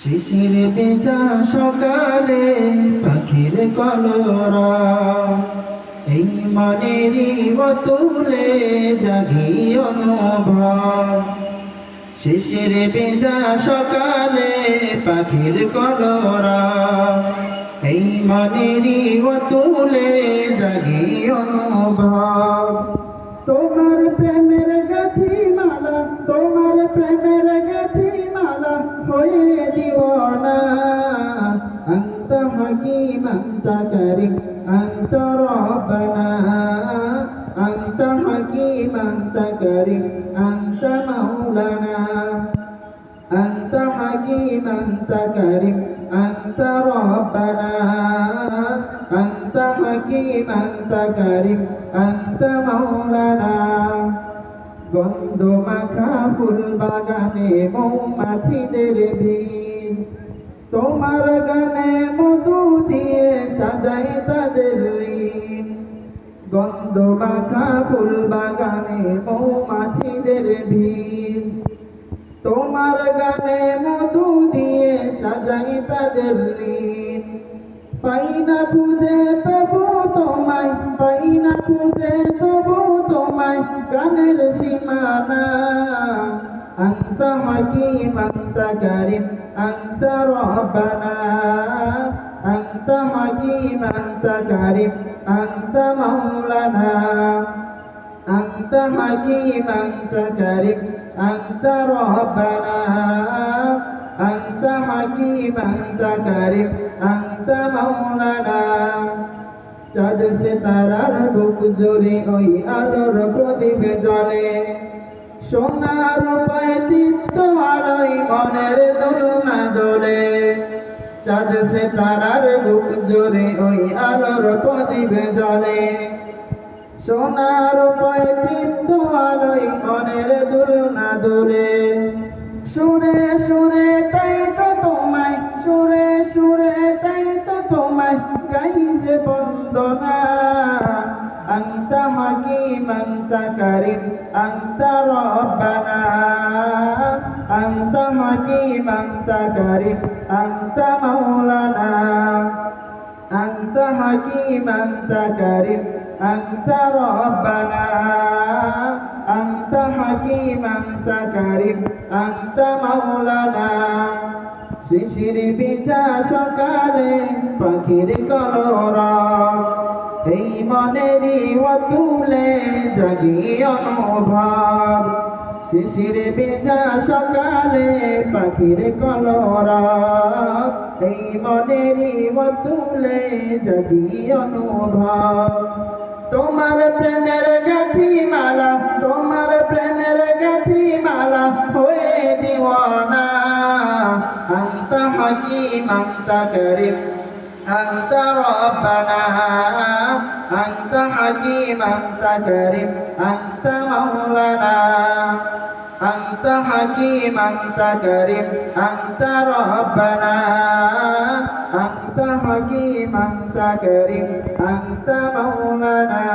শিশির বেজা সকালে পাখির কলরা। এই মনেরই তুলে জাগি অনুভব। শিশির বেজা সকালে পাখির কলরা। এই মনেরই তুলে জাগি অনুভব। তোমার দিওয়ানা أنت حكيم أنت كريم أنت ربنا أنت حكيم أنت كريم أنت مولانا أنت حكيم أنت كريم أنت ربنا أنت حكيم أنت كريم أنت مولانا গন্ধ মাখা ফুল বাগানে মৌমাছিদের ভিড়। তোমার গানে মধু দিয়ে সাজাই তাদের গন্ধ মাখা ফুল বাগানে মৌমাছিদের ভিড়। তোমার গানে মধু দিয়ে সাজাই তাদের পাই না খুঁজে তবু তোমায়, পাই না খুঁজে তবু তোমায়। গানের সীমানা أنت حكيم أنت كريم أنت ربنا أنت حكيم أنت كريم أنت مولانا أنت حكيم أنت كريم أنت ربنا أنت حكيم أنت كريم أنت مولانا চাঁদ সে তারার বুক জোরে ওই আলোর প্রদীপ জলে সোনার পায় দীপ্ত আলোয় মনের দোলনা দোলে চাঁদ সে তারার বুক জোরে ওই আলোর প্রদীপ জলে সোনার পায় দীপ্ত আলোয় মনের দোলনা দোলে বন্দনা أنت حكيم أنت كريم أنت ربنا أنت حكيم أنت كريم أنت مولانا أنت حكيم أنت كريم أنت ربنا أنت حكيم أنت كريم أنت مولانا শিশির বিজা সকালে পাখির কলরা এই মনেরই অতুলে জগি অনুভব শিশির বেজা সকালে পাখির কলরা। এই মনেরই তুলে জগি অনুভব তোমার প্রেমের গাছি মালা তোমার প্রেমের গাছি মালা হয়ে দিওয়ানা। আন্তা হাকিম, আন্তা করিম, আন্তা রব্বানা। أنت حكيم أنت كريم أنت مولانا أنت حكيم أنت كريم أنت ربنا أنت حكيم أنت كريم أنت مولانا